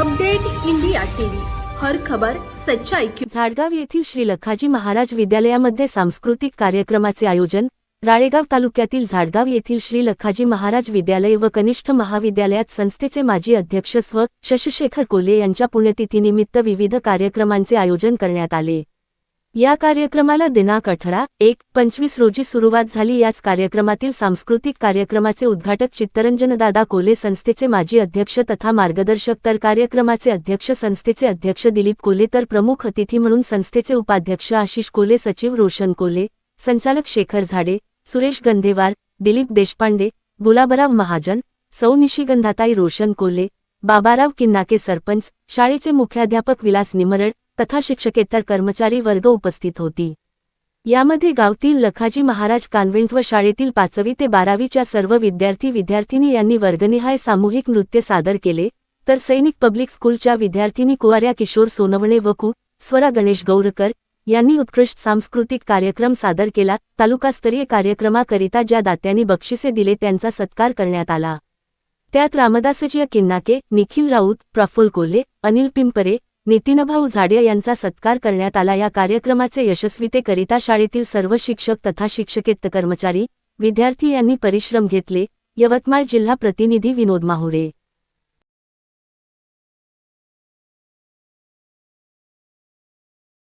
Update India TV. हर खबर सच्चाई की झाडगाव येथील श्री लखाजी महाराज विद्यालयामध्ये सांस्कृतिक कार्यक्रमाचे आयोजन राळेगाव तालुक्यातील झाडगाव येथील श्री लखाजी महाराज विद्यालय व कनिष्ठ महाविद्यालयात संस्थेचे माजी अध्यक्ष स्व शशशेखर कोल्हे यांच्या पुण्यतिथीनिमित्त विविध कार्यक्रमांचे आयोजन करण्यात आले. या कार्यक्रमाला दिनांक अठरा एक पंचवीस रोजी सुरुवात झाली. याच कार्यक्रमातील सांस्कृतिक कार्यक्रमाचे उद्घाटक चित्तरंजनदादा कोले संस्थेचे माजी अध्यक्ष तथा मार्गदर्शक तर कार्यक्रमाचे अध्यक्ष संस्थेचे अध्यक्ष दिलीप कोले तर प्रमुख अतिथी म्हणून संस्थेचे उपाध्यक्ष आशिष कोले सचिव रोशन कोले संचालक शेखर झाडे सुरेश गंधेवार दिलीप देशपांडे गुलाबराव महाजन सौ निशिगंधाताई रोशन कोले बाबाराव किन्नाके सरपंच शाळेचे मुख्याध्यापक विलास निमरड तथा शिक्षकेतर कर्मचारी वर्ग उपस्थित होती. यामध्ये गावतील लखाजी महाराज कॉन्व्हेंट व शाळेतील पाचवी ते बारावीच्या सर्व विद्यार्थी विद्यार्थिनी यांनी वर्गनिहाय सामूहिक नृत्य सादर केले तर सैनिक पब्लिक स्कूलच्या विद्यार्थिनी कुवाऱ्या किशोर सोनवणे व कु. स्वरा गणेश गौरकर यांनी उत्कृष्ट सांस्कृतिक कार्यक्रम सादर केला तालुकास्तरीय कार्यक्रमाकरिता ज्या दात्यांनी बक्षिसे दिले त्यांचा सत्कार करण्यात आला. त्यात रामदासजीय किन्नाके निखिल राऊत प्रफुल कोल्हे अनिल पिंपरे नितीनभाऊ झाडे यांचा सत्कार करण्यात आला. या कार्यक्रमाचे यशस्वीतेकरिता शाळेतील सर्व शिक्षक तथा शिक्षकेत कर्मचारी विद्यार्थी यांनी परिश्रम घेतले. यवतमाळ जिल्हा प्रतिनिधी विनोद माहुरे.